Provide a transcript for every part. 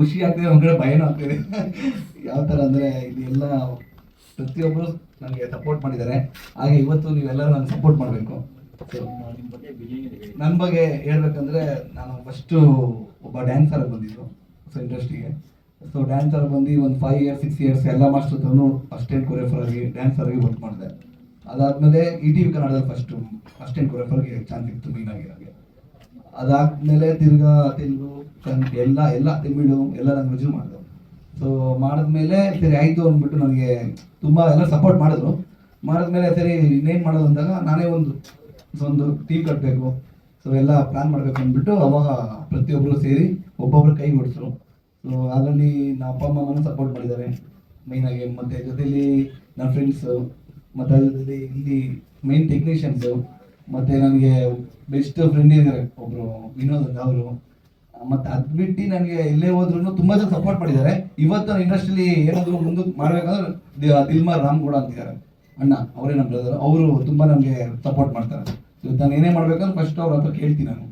ಖುಷಿ ಆಗ್ತಿದೆ, ಒಂದ್ ಕಡೆ ಭಯನೂ ಆಗ್ತಿದೆ. ಯಾವ ತರ ಅಂದ್ರೆ ಇಲ್ಲಿ ಎಲ್ಲ ಪ್ರತಿಯೊಬ್ಬರು ನನಗೆ ಸಪೋರ್ಟ್ ಮಾಡಿದ್ದಾರೆ. ಹಾಗೆ ಇವತ್ತು ನೀವೆಲ್ಲರೂ ನನಗೆ ಸಪೋರ್ಟ್ ಮಾಡಬೇಕು. ನನ್ನ ಬಗ್ಗೆ ಹೇಳ್ಬೇಕಂದ್ರೆ ನಾನು ಫಸ್ಟು ಒಬ್ಬ ಡ್ಯಾನ್ಸರ್ ಬಂದಿದ್ದು ಸೊ ಇಂಡಸ್ಟ್ರಿಗೆ ಸೊ ಡ್ಯಾನ್ಸರ್ ಬಂದು ಒಂದು ಫೈವ್ ಇಯರ್ಸ್ ಸಿಕ್ಸ್ ಇಯರ್ಸ್ ಎಲ್ಲ ಮಾಸ್ಟರ್ ತಂದು ಅಸ್ಟೆಂಟ್ ಕೊರಿಯೋಫರ್ ಆಗಿ ಡ್ಯಾನ್ಸರ್ ಆಗಿ ವರ್ಕ್ ಮಾಡಿದೆ. ಅದಾದ್ಮೇಲೆ ಇ ಟಿ ವಿ ಕನ್ನಡದಲ್ಲಿ ಫಸ್ಟು ಅಸ್ಟೆಂಟ್ ಕೊರಿಯೋಫರ್ಗೆ ಚಾನ್ಸ್ ಸಿಕ್ತು ಮೀನ್ ಆಗಿ ನನಗೆ ಅದಾದ್ಮೇಲೆ ತಿರ್ಗಾ ತಿಂದು ಕನ್ನಡ ಎಲ್ಲ ಎಲ್ಲ ತಮಿಳು, ಎಲ್ಲ ಲ್ಯಾಂಗ್ವೇಜು ಮಾಡಿದೆ ಸೊ ಮಾಡಿದ್ಮೇಲೆ ಸರಿ ಆಯಿತು ಅಂದ್ಬಿಟ್ಟು ನನಗೆ ತುಂಬ ಎಲ್ಲ ಸಪೋರ್ಟ್ ಮಾಡಿದ್ರು. ಮಾಡಿದ್ಮೇಲೆ ಸರಿ ಇನ್ನೇನು ಮಾಡೋದು ಅಂದಾಗ ನಾನೇ ಒಂದು ಒಂದು ಟೀಮ್ ಕಟ್ಟಬೇಕು ಸೊ ಎಲ್ಲ ಪ್ಲಾನ್ ಮಾಡಬೇಕು ಅಂದ್ಬಿಟ್ಟು ಅವಾಗ ಪ್ರತಿಯೊಬ್ಬರು ಸೇರಿ ಒಬ್ಬೊಬ್ಬರು ಕೈ ಓಡಿಸ್ರು ಸೊ ಅದರಲ್ಲಿ ನಮ್ಮ ಅಪ್ಪ ಅಮ್ಮನೂ ಸಪೋರ್ಟ್ ಮಾಡಿದ್ದಾರೆ. ಮೈನಾಗಿ ಮತ್ತು ಜೊತೆಲಿ ನನ್ನ ಫ್ರೆಂಡ್ಸು ಮತ್ತು ಅದರಲ್ಲಿ ಇಲ್ಲಿ ಮೇನ್ ಟೆಕ್ನಿಷಿಯನ್ಸು ಮತ್ತು ನನಗೆ ಬೆಸ್ಟ್ ಫ್ರೆಂಡ್ ಇದ್ದಾರೆ ಒಬ್ಬರು ವಿನೋದ್ ಅಂತ ಅವರು. ಮತ್ತು ಅದು ಬಿಟ್ಟು ನನಗೆ ಎಲ್ಲೇ ಹೋದ್ರು ತುಂಬ ಜನ ಸಪೋರ್ಟ್ ಮಾಡಿದ್ದಾರೆ. ಇವತ್ತು ನಾನು ಇಂಡಸ್ಟ್ರಿಲಿ ಏನಾದರೂ ಮುಂದೆ ಮಾಡ್ಬೇಕಂದ್ರೆ ದಿಲ್ಮಾರ್ ರಾಮ್ ರಾಮ್ಗೌಡ ಅಂತಿದ್ದಾರೆ. ಅಣ್ಣ ಅವರೇ ನಮ್ಮ ಬ್ರದರ್ ಅವರು ತುಂಬ ನನಗೆ ಸಪೋರ್ಟ್ ಮಾಡ್ತಾರೆ. ಇವತ್ತು ನಾನು ಏನೇ ಮಾಡ್ಬೇಕಂದ್ರೆ ಫಸ್ಟ್ ಅವ್ರ ಹತ್ರ ಕೇಳ್ತೀನಿ ನಾನು.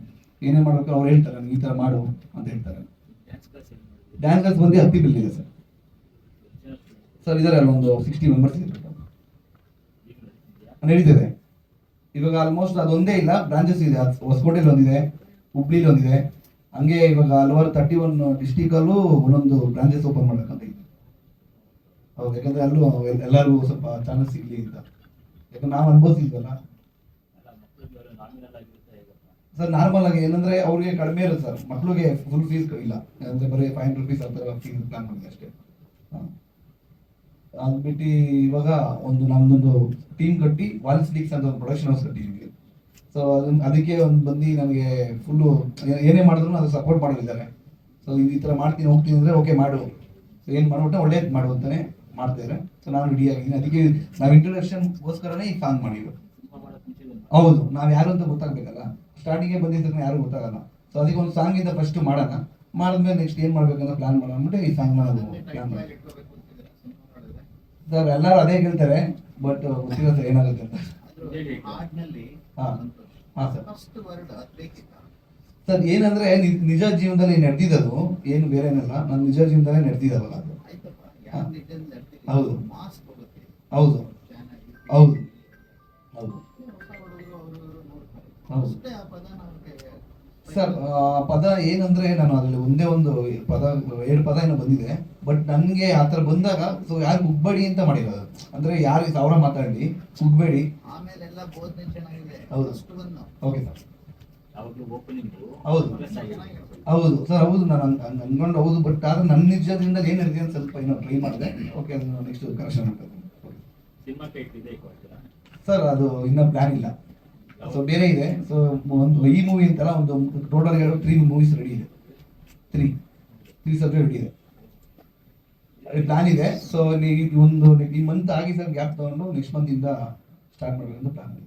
ಏನೇ ಮಾಡ್ಬೇಕು ಅವ್ರು ಹೇಳ್ತಾರೆ ನನಗೆ ಈ ಥರ ಮಾಡು ಅಂತ ಹೇಳ್ತಾರೆ. Dance class? ಬಂದು ಹತ್ತಿ ಬಿಲ್ ಇದೆ ಸರ್. ಸರ್ ಇದ್ದಾರೆ ಅಲ್ಲ ಒಂದು ಸಿಕ್ಸ್ಟಿ ಮೆಂಬರ್ಸ್ ಇದ್ದಾರೆ? ನಡೀತಿದೆ. ಇವಾಗ ಆಲ್ಮೋಸ್ಟ್ ಅದೊಂದೇ ಇಲ್ಲ. ಬ್ರಾಂಚಸ್ ಇದೆ. ಹೊಸಕೋಟೆಲಿ ಒಂದಿದೆ, ಹುಬ್ಳಿಲಿ ಒಂದಿದೆ. ಹಂಗೆ ಇವಾಗ ಹಲವಾರು ತರ್ಟಿ ಒನ್ ಡಿಸ್ಟಿಕಲ್ಲೂ ಒಂದೊಂದು ಬ್ರಾಂಚಸ್ ಓಪನ್ ಮಾಡ್ಬೇಕಂತ ಇದೆ. ಹೌದು, ಯಾಕಂದ್ರೆ ಅಲ್ಲೂ ಎಲ್- ಎಲ್ಲರಿಗೂ ಸ್ವಲ್ಪ ಚಾನ್ಸ್ ಸಿಗ್ಲಿ ಅಂತ. ಯಾಕಂದ್ರೆ ನಾವು ಅನುಭವಿಸಿದ್ವಲ್ಲ ಮಕ್ಕಳಿಗೆ ಸರ್ ನಾರ್ಮಲ್ ಆಗಿ ಏನಂದ್ರೆ ಅವ್ರಿಗೆ ಕಡಿಮೆ ಇರುತ್ತೆ ಸರ್. ಮಕ್ಳಿಗೆ ಫುಲ್ ಫೀಸ್ ಇಲ್ಲ. ಅಂದ್ರೆ ಬರೀ ಫೈವ್ ಹಂಡ್ರೆಡ್ ರುಪೀಸ್ ಆ ಥರ ಫೀಸ್ ಪ್ಲಾನ್ ಮಾಡಿದೆ ಅಷ್ಟೇ. ಅದು ಬಿಟ್ಟು ಇವಾಗ ಒಂದು ನಮ್ದೊಂದು ಟೀಮ್ ಕಟ್ಟಿ ವಾಲ್ಸ್ ಲೀಕ್ಸ್ ಅಂತ ಒಂದು ಪ್ರೊಡಕ್ಷನ್ ಹೌಸ್ ಕಟ್ಟಿದ್ವಿ ಸೊ ಅದನ್ನ ಅದಕ್ಕೆ ಒಂದು ಬಂದು ನಮಗೆ ಫುಲ್ಲು ಏನೇ ಮಾಡಿದ್ರು ಅದು ಸಪೋರ್ಟ್ ಮಾಡೋದಿದ್ದಾರೆ ಸೊ ಈ ಥರ ಮಾಡ್ತೀನಿ, ಹೋಗ್ತೀನಿ ಅಂದರೆ ಓಕೆ ಮಾಡು. ಸೊ ಏನು ಮಾಡ್ಬಿಟ್ಟು ಒಳ್ಳೇದು ಮಾಡು ಅಂತಾನೆ ಮಾಡ್ತಿದ್ದಾರೆ ಸೊ ನಾನು ರೆಡಿ ಆಗಿದ್ದೀನಿ. ಅದಕ್ಕೆ ನಾವು ಇಂಟ್ರೊಡಕ್ಷನ್ಗೋಸ್ಕರನೇ ಈ ಸಾಂಗ್ ಇದನ್ನ ಹೌದು, ನಾವು ಯಾರು ಅಂತ ಗೊತ್ತಾಗಬೇಕಲ್ಲ? ಸ್ಟಾರ್ಟಿಂಗೇ ಬಂದಿದ್ದಕ್ಕೆ ಯಾರು ಗೊತ್ತಾಗಲ್ಲ. ಸೊ ಅದಕ್ಕೆ ಒಂದು ಸಾಂಗಿಂದ ಫಸ್ಟ್ ಮಾಡೋಣ. ಮಾಡಿದ್ಮೇಲೆ ನೆಕ್ಸ್ಟ್ ಏನು ಮಾಡ್ಬೇಕಂತ ಪ್ಲಾನ್ ಮಾಡೋಣ ಅಂದ್ಬಿಟ್ಟು ಈ ಸಾಂಗ್ ಮಾಡೋದು ಪ್ಲ್ಯಾನ್ ಮಾಡಿ ಸರ್ ಎಲ್ಲರೂ ಅದೇ ಹೇಳ್ತಾರೆ ಬಟ್ ಗೊತ್ತಿಲ್ಲ ಸರ್ ಏನಾಗುತ್ತೆ ಅಂತ. ಸರ್. ಏನಂದ್ರೆ ನಿಜ ಜೀವನದಲ್ಲಿ ನಡೆದಿದ್ದು ಏನು ಬೇರೆ ಏನಲ್ಲ ನನ್ನ ನಿಜ ಜೀವನದಲ್ಲೇ ನಡೆದಿದ್ದಾವಲ್ಲ ಅದು. ಹೌದು. ಹೌದು. ಹೌದು. ಹೌದು. ಹೌದು. ಸರ್ ಪದ ಏನಂದ್ರೆ ನಾನು ಅದರಲ್ಲಿ ಒಂದೇ ಒಂದು ಪದ ಎರಡು ಪದ ಏನೋ ಬಂದಿದೆ. ಬಟ್ ನನಗೆ ಆ ಥರ ಬಂದಾಗ ಸೊ ಯಾರು ಉಗ್ಬೇಡಿ ಅಂತ ಮಾಡಿರೋದು. ಅಂದ್ರೆ ಯಾರು ಸಾವಿರ ಮಾತಾಡಲಿ ಉಗ್ಬೇಡಿ ಆಮೇಲೆ ಎಲ್ಲ ಬೋಧನೆ ಚೆನ್ನಾಗಿದೆ. ಹೌದು. ಓಕೆ ಸರ್ ಹೌದು. ಹೌದು. ಸರ್ ಹೌದು. ನಾನು ಅನ್ಕೊಂಡು. ಹೌದು. ಬಟ್ ಆದ್ರೆ ನನ್ನ ನಿಜದಿಂದ ಏನು ನಡೆದಿದೆ ಅಂತ ಸ್ವಲ್ಪ ಏನೋ ಟ್ರೈ ಮಾಡಿದೆ. ಓಕೆ ಅದನ್ನು ನೆಕ್ಸ್ಟ್ ಕರೆಕ್ಷನ್ ಮಾಡ್ತೀನಿ. ಸರ್ ಅದು ಇನ್ನೂ ಪ್ಲಾನ್ ಇಲ್ಲ. ಸೊ ಬೇರೆ ಇದೆ. ಸೊ ಒಂದು ಈ ಮೂವಿ ಅಂತಲ್ಲ ಒಂದು ಟೋಟಲ್ ಎರಡು ತ್ರೀ ಮೂವೀಸ್ ರೆಡಿ ಇದೆ. ತ್ರೀ ತ್ರೀ ಸಬ್ಜೆಕ್ಟ್ ರೆಡಿ ಇದೆ. ಪ್ಲಾನ್ ಇದೆ. ಸೊ ನೀವು ಒಂದು ಈ ಮಂತ್ ಆಗಿ ಸರ್ ಗ್ಯಾಪ್ ತಗೊಂಡು ನೆಕ್ಸ್ಟ್ ಮಂತ್ ಇಂದ ಸ್ಟಾರ್ಟ್ ಮಾಡಬೇಕಂತ ಪ್ಲಾನ್ ಇದೆ?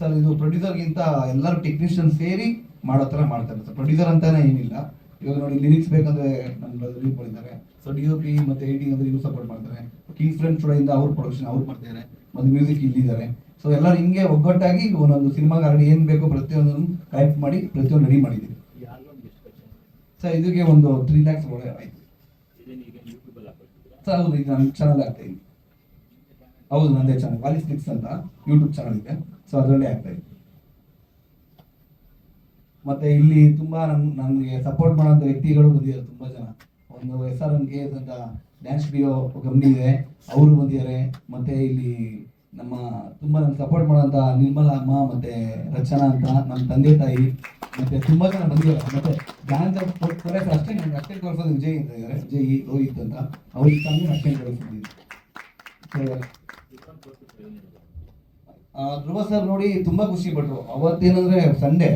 ಸರ್ ಇದು ಪ್ರೊಡ್ಯೂಸರ್ಗಿಂತ ಎಲ್ಲರೂ ಟೆಕ್ನಿಷಿಯನ್ ಸೇರಿ ಮಾಡೋ ಥರ ಮಾಡ್ತಾರೆ ಸರ್ ಪ್ರೊಡ್ಯೂಸರ್ ಅಂತಾನೆ ಏನಿಲ್ಲ. ಇವಾಗ ನೋಡಿ ಲಿರಿಕ್ಸ್ ಬೇಕಂದ್ರೆ ನನ್ನ ರಿಲೀವ್ ಕೊಡಿದ್ದಾರೆ. ಸೊ ಡಿ ಪಿ ಮತ್ತು ಎಡಿಟಿಂಗ್ ಅಂದ್ರೆ ಇವ್ರು ಸಪೋರ್ಟ್ ಮಾಡ್ತಾರೆ. ಕಿಂಗ್ ಫ್ರೆಂಡ್ ಸ್ಟುಡಿಯೋಯಿಂದ ಅವ್ರ ಪ್ರೊಡಕ್ಷನ್ ಅವ್ರು ಮಾಡ್ತಿದ್ದಾರೆ. ಮತ್ತು ಮ್ಯೂಸಿಕ್ ಇಲ್ಲಿದ್ದಾರೆ. ಸೊ ಎಲ್ಲರೂ ಹಿಂಗೆ ಒಗ್ಗಟ್ಟಾಗಿ ಒಂದೊಂದು ಸಿನಿಮಾಗೆ ಆಲ್ರೆಡಿ ಏನು ಬೇಕೋ ಪ್ರತಿಯೊಂದನ್ನು ಕಲೆಕ್ಟ್ ಮಾಡಿ, ಪ್ರತಿಯೊಂದು ರೆಡಿ ಮಾಡಿದ್ದೀವಿ. ಸರ್ ಇದಕ್ಕೆ ಒಂದು ತ್ರೀ ಲ್ಯಾಕ್ಸ್ ಒಳಗೆ ಆಯ್ತು. ಸರ್ ಹೌದು ಇದು ನನ್ನ ಚಾನಲ್ ಆಗ್ತಾ ಇದೆ. ಹೌದು, ನಂದೇ ಚಾನಲ್ ಕಾಲಿ ಕ್ಲಿಕ್ಸ್ ಅಂತ ಯೂಟ್ಯೂಬ್ ಚಾನಲ್ ಇದೆ. ಸೊ ಅದರಲ್ಲೇ ಆಗ್ತಾ ಇದೆ. ಮತ್ತೆ ಇಲ್ಲಿ ತುಂಬಾ ನಮ್ ನಮಗೆ ಸಪೋರ್ಟ್ ಮಾಡೋಂಥ ವ್ಯಕ್ತಿಗಳು ಬಂದಿದ್ದಾರೆ ತುಂಬಾ ಜನ. ಒಂದು S R N K S ಅಂತ ಡ್ಯಾನ್ಸ್ ಸ್ಟುಡಿಯೋ ಕಂಪ್ನಿ ಇದೆ. ಅವರು ಬಂದಿದ್ದಾರೆ. ಮತ್ತೆ ಇಲ್ಲಿ ನಮ್ಮ, ತುಂಬಾ ನಮ್ಗೆ ಸಪೋರ್ಟ್ ಮಾಡೋಂಥ ನಿರ್ಮಲಾ ಅಮ್ಮ ಮತ್ತೆ ರಚನಾ ಅಂತ ನಮ್ಮ ತಂದೆ ತಾಯಿ. ಮತ್ತೆ ತುಂಬಾ ಜನ ಬಂದಿದ್ದಾರೆ. ಮತ್ತೆ ಡ್ಯಾನ್ಸ್ ಅಷ್ಟೇ ನಮ್ಗೆ ಅಷ್ಟೇ ತೋರಿಸೋದು ವಿಜಯ್ ಅಂತ ಇದ್ದಾರೆ ವಿಜಯ್ ರೋಹಿತ್ ಅಂತ. ಅವ್ರಿಗೆ ತಂದು ಅಷ್ಟೇ ಆ, ಧ್ರುವ ಸರ್ ನೋಡಿ ತುಂಬಾ ಖುಷಿ ಪಟ್ರು. ಅವತ್ತೇನಂದ್ರೆ ಸಂಡೇ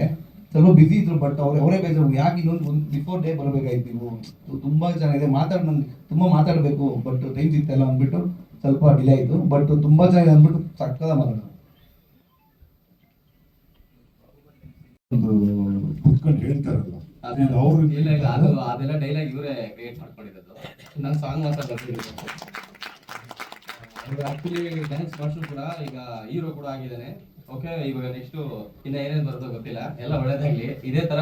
ಸ್ವಲ್ಪ ಬಿಸಿ ಇದ್ರು ಬಟ್ ಅವ್ರು ಅವರೇ ಬೇಜಾರು. ಯಾಕೆ ಇನ್ನೊಂದು ಒಂದು ಬಿಫೋರ್ ಡೇ ಬರಬೇಕಾಯ್ತು ನೀವು? ತುಂಬಾ ಚೆನ್ನಾಗಿದೆ ಮಾತಾಡ್ ನಂಗೆ ತುಂಬಾ ಮಾತಾಡಬೇಕು ಬಟ್ ಟೈಮ್ ಸಿಗ್ತಾಯಿಲ್ಲ ಅಂದ್ಬಿಟ್ಟು ಸ್ವಲ್ಪ ಡಿಲೇ ಆಯಿತು. ಬಟ್ ತುಂಬಾ ಚೆನ್ನಾಗಿದೆ ಅಂದ್ಬಿಟ್ಟು ಸಕ್ಕದ ಮಾತಾಡೋದು ಒಂದು ಕುತ್ಕೊಂಡು ಹೇಳ್ತಾರಲ್ಲ. ಅವರು ಅದು ಅದೆಲ್ಲ ಡೈಲಾಗ್ ಇವರೇ ಕ್ರಿಯೇಟ್ ಮಾಡ್ಕೊಂಡಿರೋದು. ನನ್ನ ಸಾಂಗ್ ಮಾತ್ರ ಬರ್ತಿರೋದು. ಆಕ್ಚುಲಿ ಡ್ಯಾನ್ಸ್ ಮಾಸ್ಟರ್ ಕೂಡ ಈಗ ಹೀರೋ ಕೂಡ ಆಗಿದ್ದಾನೆ. ಓಕೆ ಇವಾಗ ನೆಕ್ಸ್ಟ್ ಇನ್ನ ಏನೇನು ಬರುತ್ತೋ ಗೊತ್ತಿಲ್ಲ. ಎಲ್ಲ ಒಳ್ಳೇದಾಗ್ಲಿ. ಇದೇ ತರ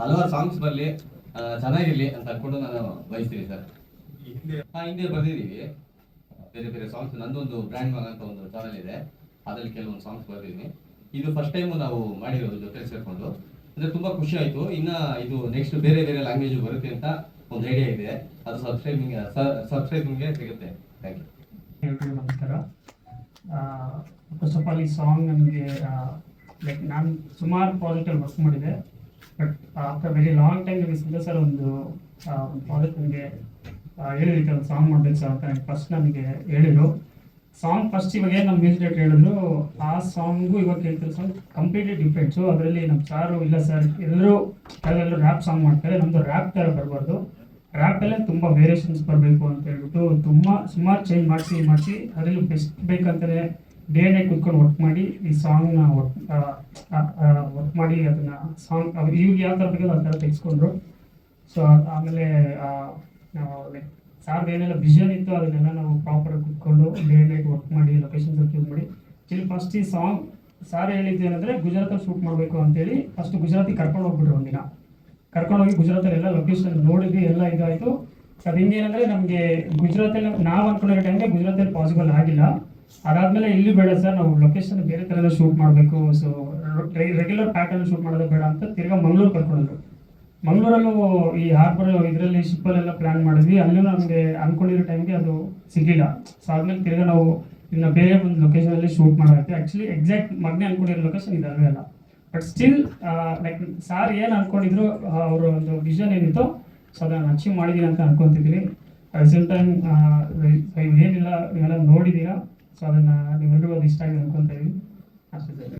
ಹಲವಾರು ಸಾಂಗ್ಸ್ ಬರ್ಲಿ. ಆ, ಚೆನ್ನಾಗಿರ್ಲಿ ಅಂತ ಅನ್ಕೊಂಡು ನಾನು ಬಯಸ್ತೀನಿ ಸರ್ ಹಾ ಹಿಂದೆ ಬರ್ದಿದ್ದೀವಿ. ಬೇರೆ ಬೇರೆ ಸಾಂಗ್ಸ್ ನಂದೊಂದು ಬ್ರ್ಯಾಂಡ್ ಮಗ ಅಂತ ಒಂದು ಚಾನಲ್ ಇದೆ. ಅದ್ರಲ್ಲಿ ಕೆಲವೊಂದು ಸಾಂಗ್ಸ್ ಬರ್ದಿದ್ದೀನಿ. ಇದು ಫಸ್ಟ್ ಟೈಮ್ ನಾವು ಮಾಡಿರೋದು ಜೊತೆ ಸೇರ್ಕೊಂಡು ಅಂದರೆ ತುಂಬಾ ಖುಷಿ ಆಯ್ತು. ಇನ್ನ ಇದು ನೆಕ್ಸ್ಟ್ ಬೇರೆ ಬೇರೆ ಲ್ಯಾಂಗ್ವೇಜ್ ಬರುತ್ತೆ ಅಂತ ಒಂದು ಐಡಿಯಾ ಇದೆ. ಅದು ಸಬ್ಸ್ಕ್ರೈಬಿಂಗ್ ಸಬ್ಸ್ಕ್ರೈಬಿಂಗ್ಗೆ ಸಿಗುತ್ತೆ. ಥ್ಯಾಂಕ್ ಯು ನಮಸ್ಕಾರ. ಫಸ್ಟ್ ಆಫ್ ಆಲ್ ಈ ಸಾಂಗ್ ನನಗೆ ಲೈಕ್ ನಾನು ಸುಮಾರು ಪ್ರಾಜೆಕ್ಟಲ್ಲಿ ವರ್ಕ್ ಮಾಡಿದೆ. But after very long time ನನಗೆ ಸಂಜಯ್ ಸರ್ ಒಂದು ಪ್ರಾಜೆಕ್ಟ್ ನನಗೆ ಹೇಳಿದಕ್ಕೆ ಒಂದು ಸಾಂಗ್ ಮಾಡಬೇಕು ಸರ್ ಅಂತ. ಫಸ್ಟ್ ನನಗೆ ಹೇಳಿದರು. ಸಾಂಗ್ ಫಸ್ಟ್ ಇವಾಗ ಏನು ನಮ್ಮ ಮ್ಯೂಸಿಕ್ ಹೇಳಿದ್ರು, ಆ ಸಾಂಗು ಇವಾಗ ಕೇಳ್ತಿರೋ ಸಾಂಗ್ ಕಂಪ್ಲೀಟ್ಲಿ ಡಿಫ್ರೆಂಟ್ ಸೊ ಅದರಲ್ಲಿ ನಮ್ಮ ಸಾರು ಇಲ್ಲ ಸರ್ ಎಲ್ಲರೂ ಕೆಲವೆಲ್ಲರೂ ರ್ಯಾಪ್ ಸಾಂಗ್ ಮಾಡ್ತಾರೆ. ನಮ್ಮದು ರ್ಯಾಪ್ ಥರ ಬರಬಾರ್ದು. ರ್ಯಾಪಲ್ಲೇ ತುಂಬ ವೇರಿಯೇಷನ್ಸ್ ಬರಬೇಕು ಅಂತ ಹೇಳ್ಬಿಟ್ಟು ತುಂಬ, ಸುಮಾರು ಚೇಂಜ್ ಮಾಡಿಸಿ ಮಾಡಿಸಿ, ಅದರಲ್ಲಿ ಬೆಸ್ಟ್ ಬೇಕಂತಲೇ ಡೇ ನೈಟ್ ಕುತ್ಕೊಂಡು ವರ್ಕ್ ಮಾಡಿ, ಈ ಸಾಂಗ್ನ ವರ್ಕ್ ವರ್ಕ್ ಮಾಡಿ ಅದನ್ನು ಸಾಂಗ್ ಇವಾಗ ಯಾವ ಥರ ಬೇಕೋ ಆ ಥರ ತೆಗೆಸ್ಕೊಂಡ್ರು. ಸೊ ಆಮೇಲೆ ಲೈಕ್ ಸಾರ್ದು ಏನೆಲ್ಲ ವಿಷನ್ ಇತ್ತು ಅದನ್ನೆಲ್ಲ ನಾವು ಪ್ರಾಪರಾಗಿ ಕುತ್ಕೊಂಡು ಡೇ ನೈಟ್ ವರ್ಕ್ ಮಾಡಿ ಲೊಕೇಶನ್ ಚೂಸ್ ಮಾಡಿ. ಇಲ್ಲಿ ಫಸ್ಟ್ ಈ ಸಾಂಗ್ ಸಾರ್ ಹೇಳಿದ್ದು ಏನಂದರೆ ಗುಜರಾತಲ್ಲಿ ಶೂಟ್ ಮಾಡಬೇಕು ಅಂತೇಳಿ ಫಸ್ಟ್ ಗುಜರಾತಿಗೆ ಕರ್ಕೊಂಡು ಹೋಗ್ಬಿಟ್ರು ಒಂದಿನ. ಕರ್ಕೊಂಡೋಗಿ ಗುಜರಾತಲ್ಲಿ ಎಲ್ಲ ಲೊಕೇಶನ್ ನೋಡಿದ್ವಿ, ಎಲ್ಲ ಇದಾಯಿತು. ಅದು ಹಿಂಗೇನಂದರೆ ನಮಗೆ ಗುಜರಾತಲ್ಲಿ ನಾವು ಅನ್ಕೊಂಡಿರೋ ಟೈಮ್ಗೆ ಗುಜರಾತಲ್ಲಿ ಪಾಸಿಬಲ್ ಆಗಿಲ್ಲ. ಅದಾದಮೇಲೆ ಇಲ್ಲಿ ಬೇಡ ಸರ್ ನಾವು ಲೊಕೇಶನ್ ಬೇರೆ ಥರ ಶೂಟ್ ಮಾಡಬೇಕು. ಸೊ ರೆಗ್ಯುಲರ್ ಪ್ಯಾಟರ್ನ್ ಶೂಟ್ ಮಾಡೋದು ಬೇಡ ಅಂತ ತಿರ್ಗಾ ಮಂಗಳೂರು ಕರ್ಕೊಂಡೋದ್ರು. ಮಂಗಳೂರಲ್ಲೂ ಈ ಹಾರ್ಬರ್ ಇದರಲ್ಲಿ ಶಿಪ್ಪಲ್ಲೆಲ್ಲ ಪ್ಲ್ಯಾನ್ ಮಾಡಿದ್ವಿ. ಅಲ್ಲೂ ನಮಗೆ ಅಂದ್ಕೊಂಡಿರೋ ಟೈಮ್ಗೆ ಅದು ಸಿಗಲಿಲ್ಲ. ಸೊ ಆದ್ಮೇಲೆ ತಿರ್ಗಿ ನಾವು ಇನ್ನು ಬೇರೆ ಒಂದು ಲೊಕೇಶನಲ್ಲಿ ಶೂಟ್ ಮಾಡೋಕ್ಕೆ ಆ್ಯಕ್ಚುಲಿ ಎಕ್ಸಾಕ್ಟ್ ಮಗನೇ ಅಂದ್ಕೊಂಡಿರೋ ಲೊಕೇಶನ್ ಇದಲ್ವೇ ಅಲ್ಲ. ಬಟ್ ಸ್ಟಿಲ್ ಲೈಕ್ ಸಾರ್ ಏನು ಅಂದ್ಕೊಂಡಿದ್ರು ಅವರ ಒಂದು ವಿಷನ್ ಏನಿತ್ತು ಸೊ ಅದನ್ನು ಅಚೀವ್ ಮಾಡಿದ್ದೀನಿ ಅಂತ ಅನ್ಕೊತಿದ್ದೀನಿ ಅಟ್ ಸೇಮ್ ಟೈಮ್ ಏನಿಲ್ಲ, ಇವೆಲ್ಲ ನೋಡಿದ್ದೀರಾ ಸೊ ಅದನ್ನು ನಿಮ್ಮೆಲ್ಲರಿಗೂ ಅದು ಇಷ್ಟ ಆಗಿದೆ ಅನ್ಕೊಂತ ಇದ್ದೀನಿ ಅಷ್ಟೇ